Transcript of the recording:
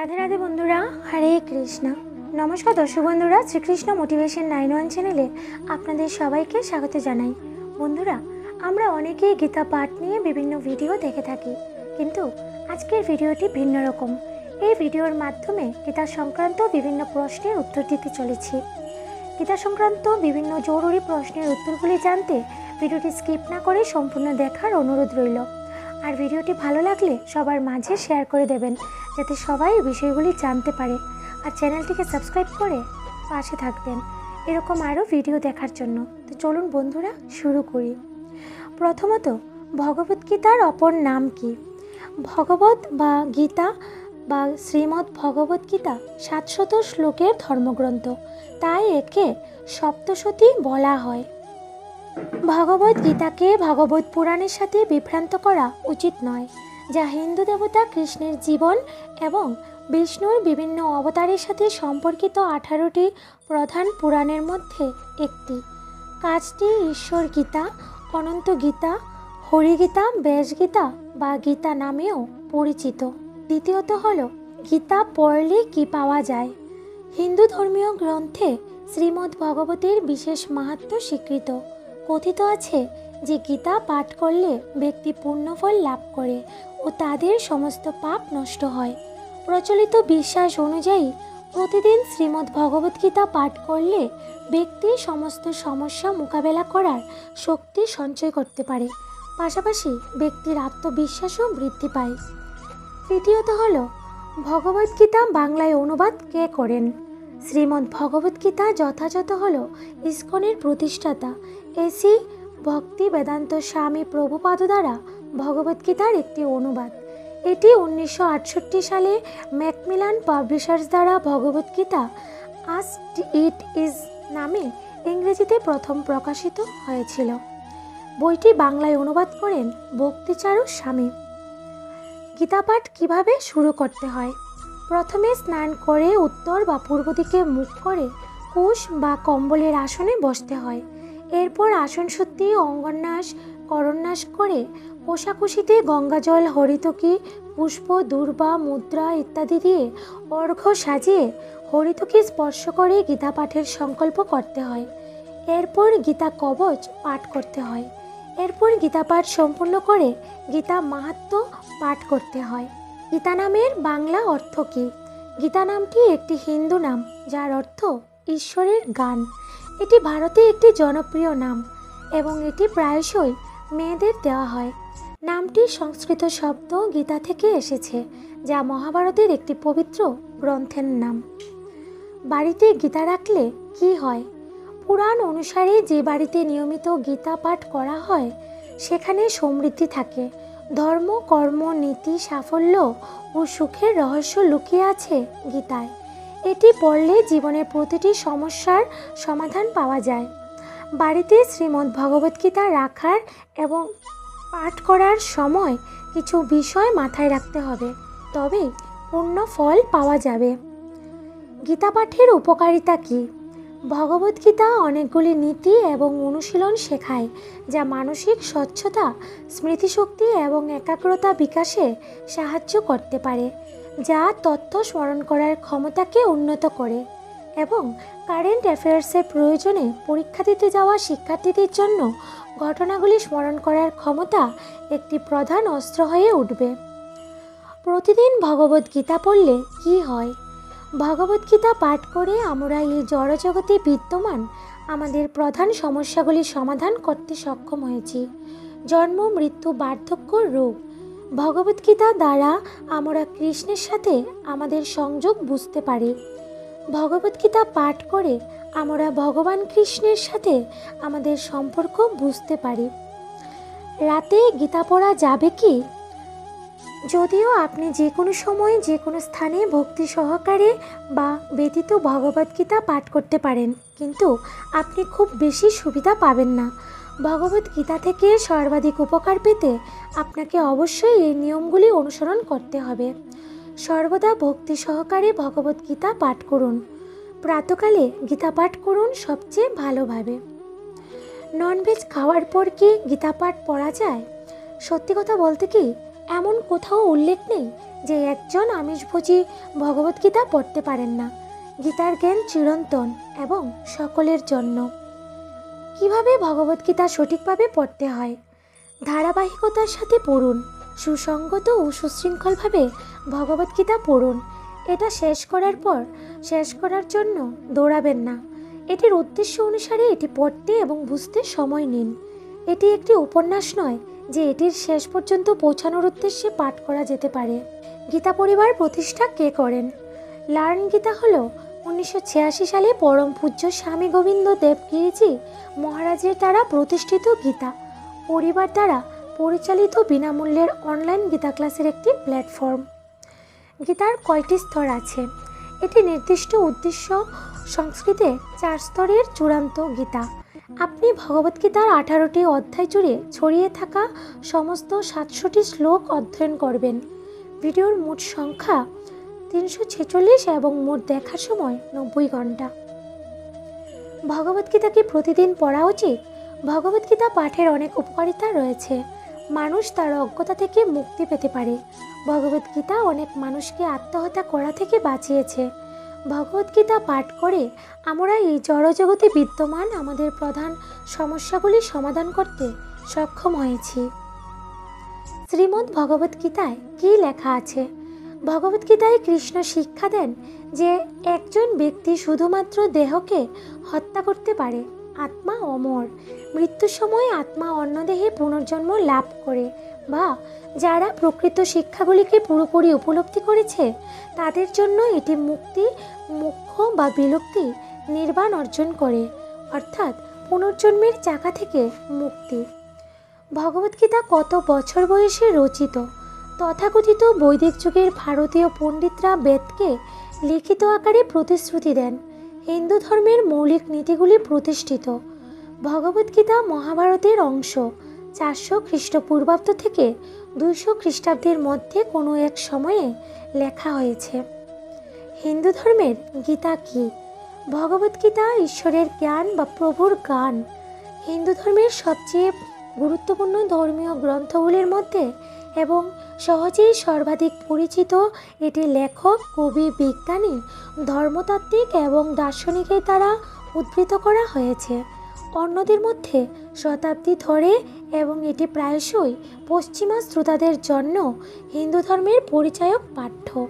রাধে রাধে বন্ধুরা, হরে কৃষ্ণ। নমস্কার দর্শক বন্ধুরা, শ্রীকৃষ্ণ মোটিভেশন নাইন ওয়ান চ্যানেলে আপনাদের সবাইকে স্বাগত জানাই। বন্ধুরা, আমরা অনেকেই গীতা পাঠ নিয়ে বিভিন্ন ভিডিও দেখে থাকি, কিন্তু আজকের ভিডিওটি ভিন্ন রকম। এই ভিডিওর মাধ্যমে গীতা সংক্রান্ত বিভিন্ন প্রশ্নের উত্তর দিতে চলেছি। গীতা সংক্রান্ত বিভিন্ন জরুরি প্রশ্নের উত্তরগুলি জানতে ভিডিওটি স্কিপ না করে সম্পূর্ণ দেখার অনুরোধ রইল। আর ভিডিওটি ভালো লাগলে সবার মাঝে শেয়ার করে দেবেন, যাতে সবাই বিষয়গুলি জানতে পারে। আর চ্যানেলটিকে সাবস্ক্রাইব করে পাশে থাকবেন, এরকম আরও ভিডিও দেখার জন্য। তো চলুন বন্ধুরা, শুরু করি। প্রথমত ভগবদ্গীতার অপর নাম কি? ভগবত বা গীতা বা শ্রীমদ্ ভগবদ্গীতা সাতশত শ্লোকের ধর্মগ্রন্থ। তাই একে সপ্তশতী বলা হয়। ভগবদ গীতাকে ভগবত পুরাণের সাথে বিভ্রান্ত করা উচিত নয়, যা হিন্দু দেবতা কৃষ্ণের জীবন এবং বিষ্ণুর বিভিন্ন অবতারের সাথে সম্পর্কিত আঠারোটি প্রধান পুরাণের মধ্যে একটি। কাজটি ঈশ্বর গীতা, অনন্ত গীতা হরিগীতা ব্যাসগীতা বা গীতা নামেও পরিচিত। দ্বিতীয়ত হল, গীতা পড়লে কি পাওয়া যায়? হিন্দু ধর্মীয় গ্রন্থে শ্রীমদ্ ভগবতীর বিশেষ মাহাত্ম্য স্বীকৃত। কথিত আছে যে গীতা পাঠ করলে ব্যক্তি পূর্ণফল লাভ করে ও তাদের সমস্ত পাপ নষ্ট হয়। প্রচলিত বিশ্বাস অনুযায়ী প্রতিদিন শ্রীমদ্ ভগবদ্গীতা পাঠ করলে ব্যক্তি সমস্ত সমস্যা মোকাবেলা করার শক্তি সঞ্চয় করতে পারে। পাশাপাশি ব্যক্তির আত্মবিশ্বাসও বৃদ্ধি পায়। তৃতীয়ত হল ভগবদ্গীতা বাংলায় অনুবাদ কে করেন? শ্রীমদ্ ভগবদ্গীতা যথাযথ হল ইস্কনের প্রতিষ্ঠাতা এসি ভক্তি বেদান্ত স্বামী প্রভুপাদ দ্বারা ভগবদ্গীতার একটি অনুবাদ। এটি উনিশশো আটষট্টি সালে ম্যাকমিলান পাবলিশার্স দ্বারা ভগবদ্গীতা আস্ট ইট ইজ নামে ইংরেজিতে প্রথম প্রকাশিত হয়েছিল। বইটি বাংলায় অনুবাদ করেন ভক্তিচারু স্বামী। গীতাপাঠ কীভাবে শুরু করতে হয়? প্রথমে স্নান করে উত্তর বা পূর্ব দিকে মুখ করে কুশ বা কম্বলের আসনে বসতে হয়। এরপর আসন সত্যি অঙ্গন্যাস, করন্যাস করে কোষাকুষিতে গঙ্গাজল, হরিতকি, পুষ্প, দুর্বা, মুদ্রা ইত্যাদি দিয়ে অর্ঘ্য সাজিয়ে হরিতকি স্পর্শ করে গীতা পাঠের সংকল্প করতে হয়। এরপর গীতা কবচ পাঠ করতে হয়। এরপর গীতা পাঠ সম্পূর্ণ করে গীতা মাহাত্ম পাঠ করতে হয়। গীতা নামের বাংলা অর্থ কী? গীতা নামটি একটি হিন্দু নাম, যার অর্থ ঈশ্বরের গান। এটি ভারতে একটি জনপ্রিয় নাম এবং এটি প্রায়শই মেয়েদের দেওয়া হয়। নামটি সংস্কৃত শব্দ গীতা থেকে এসেছে, যা মহাভারতের একটি পবিত্র গ্রন্থের নাম। বাড়িতে গীতা রাখলে কি হয়? পুরাণ অনুসারে যে বাড়িতে নিয়মিত গীতা পাঠ করা হয়, সেখানে সমৃদ্ধি থাকে। ধর্ম, কর্ম, নীতি, সাফল্য ও সুখের রহস্য লুকিয়ে আছে গীতায়। এটি পড়লে জীবনের প্রতিটি সমস্যার সমাধান পাওয়া যায়। বাড়িতে শ্রীমদ্ ভগবদ্গীতা রাখার এবং পাঠ করার সময় কিছু বিষয় মাথায় রাখতে হবে তবেই পূর্ণ ফল পাওয়া যাবে। গীতা পাঠের উপকারিতা কী? ভগবদ্গীতা অনেকগুলি নীতি এবং অনুশীলন শেখায়, যা মানসিক স্বচ্ছতা, স্মৃতিশক্তি এবং একাগ্রতা বিকাশে সাহায্য করতে পারে। যা তথ্য স্মরণ করার ক্ষমতাকে উন্নত করে এবং কারেন্ট অ্যাফেয়ার্সের প্রয়োজনে পরীক্ষা দিতে যাওয়া শিক্ষার্থীদের জন্য ঘটনাগুলি স্মরণ করার ক্ষমতা একটি প্রধান অস্ত্র হয়ে উঠবে। প্রতিদিন ভগবদ্গীতা পড়লে কি হয়? ভগবদ্গীতা পাঠ করে আমরা এই জড়জগতে বিদ্যমান আমাদের প্রধান সমস্যাগুলি সমাধান করতে সক্ষম হয়েছি। জন্ম, মৃত্যু, বার্ধক্য, রোগ। ভগবদ্গীতা দ্বারা আমরা কৃষ্ণের সাথে আমাদের সংযোগ বুঝতে পারি। ভগবদ্গীতা পাঠ করে আমরা ভগবান কৃষ্ণের সাথে আমাদের সম্পর্ক বুঝতে পারি। রাতে গীতা পড়া যাবে কি? যদিও আপনি যে কোনো সময় যে কোনো স্থানে ভক্তি সহকারে বা ব্যতীত ভগবদ্গীতা পাঠ করতে পারেন, কিন্তু আপনি খুব বেশি সুবিধা পাবেন না। ভগবদ্গীতা থেকে সর্বাধিক উপকার পেতে আপনাকে অবশ্যই এই নিয়মগুলি অনুসরণ করতে হবে। সর্বদা ভক্তি সহকারে ভগবদ্গীতা পাঠ করুন। প্রাতকালে গীতা পাঠ করুন সবচেয়ে ভালোভাবে। ননভেজ খাওয়ার পর কি গীতা পাঠ পড়া যায়? সত্যি কথা বলতে কি, এমন কোথাও উল্লেখ নেই যে একজন আমিষভোজী ভগবদ্গীতা পড়তে পারেন না। গীতার জ্ঞান চিরন্তন এবং সকলের জন্য। কীভাবে ভগবদ্গীতা সঠিকভাবে পড়তে হয়? ধারাবাহিকতার সাথে পড়ুন সুসঙ্গত ও সুশৃঙ্খলভাবে ভগবদ্গীতা পড়ুন। এটা শেষ করার পর, শেষ করার জন্য দৌড়াবেন না। এটির উদ্দেশ্য অনুসারে এটি পড়তে এবং বুঝতে সময় নিন। এটি একটি উপন্যাস নয়, যে এটির শেষ পর্যন্ত পৌঁছানোর উদ্দেশ্যে পাঠ করা যেতে পারে। গীতা পরিবার প্রতিষ্ঠা কে করেন? লার্ন গীতা হল উনিশশো ছিয়াশি সালে পরম পূজ্য স্বামী গোবিন্দ দেবগিরিজি মহারাজের দ্বারা প্রতিষ্ঠিত গীতা। পরিবার দ্বারা পরিচালিত বিনামূল্যের অনলাইন গীতা ক্লাসের একটি প্ল্যাটফর্ম গীতার কয়টি স্তর আছে? এটি নির্দিষ্ট উদ্দেশ্য সংস্কৃতে চার স্তরের চূড়ান্ত গীতা। আপনি ভগবদ্গীতার আঠারোটি অধ্যায় জুড়ে ছড়িয়ে থাকা সমস্ত সাতশোটি শ্লোক অধ্যয়ন করবেন। ভিডিওর মোট সংখ্যা তিনশো ছেচল্লিশ এবং মোট দেখার সময় নব্বই ঘণ্টা। ভগবদ্গীতা কি প্রতিদিন পড়া উচিত? ভগবদ্গীতা পাঠের অনেক উপকারিতা রয়েছে। মানুষ তার অজ্ঞতা থেকে মুক্তি পেতে পারে। ভগবদ্গীতা অনেক মানুষকে আত্মহত্যা করা থেকে বাঁচিয়েছে। ভগবদ্গীতা পাঠ করে আমরা এই জড়জগতে বিদ্যমান আমাদের প্রধান সমস্যাগুলি সমাধান করতে সক্ষম হয়েছি। শ্রীমদ্ ভগবদ্গীতায় কী লেখা আছে? ভগবদ্গীতায় কৃষ্ণ শিক্ষা দেন যে একজন ব্যক্তি শুধুমাত্র দেহকে হত্যা করতে পারে, আত্মা অমর। মৃত্যুর সময় আত্মা অন্য দেহে পুনর্জন্ম লাভ করে বা যারা প্রকৃত শিক্ষাগুলিকে পুরোপুরি উপলব্ধি করেছে, তাদের জন্য এটি মুক্তি মুখ্য বা বিলুপ্তি নির্বাণ অর্জন করে, অর্থাৎ পুনর্জন্মের চাকা থেকে মুক্তি। ভগবদ্গীতা কত বছর বয়সে রচিত? তথাকথিত বৈদিক যুগের ভারতীয় পণ্ডিতরা বেদকে লিখিত আকারে প্রতিশ্রুতি দেন। হিন্দু ধর্মের মৌলিক নীতিগুলি প্রতিষ্ঠিত। ভগবদ্গীতা মহাভারতের অংশ। চারশো খ্রিস্টপূর্বাব্দ থেকে দুইশো খ্রিস্টাব্দের মধ্যে কোনো এক সময়ে লেখা হয়েছে। হিন্দু ধর্মের গীতা কি? ভগবদ্গীতা ঈশ্বরের জ্ঞান বা প্রভুর গান। হিন্দু ধর্মের সবচেয়ে গুরুত্বপূর্ণ ধর্মীয় গ্রন্থগুলির মধ্যে এবং সহজেই সর্বাধিক পরিচিত এটি লেখক, কবি, বিজ্ঞানী, ধর্মতাত্ত্বিক এবং দার্শনিকের দ্বারা উদ্ধৃত করা হয়েছে। অন্যদের মধ্যে শতাব্দী ধরে এবং এটি প্রায়শই পশ্চিমা শ্রোতাদের জন্য হিন্দু ধর্মের পরিচায়ক পাঠ্য।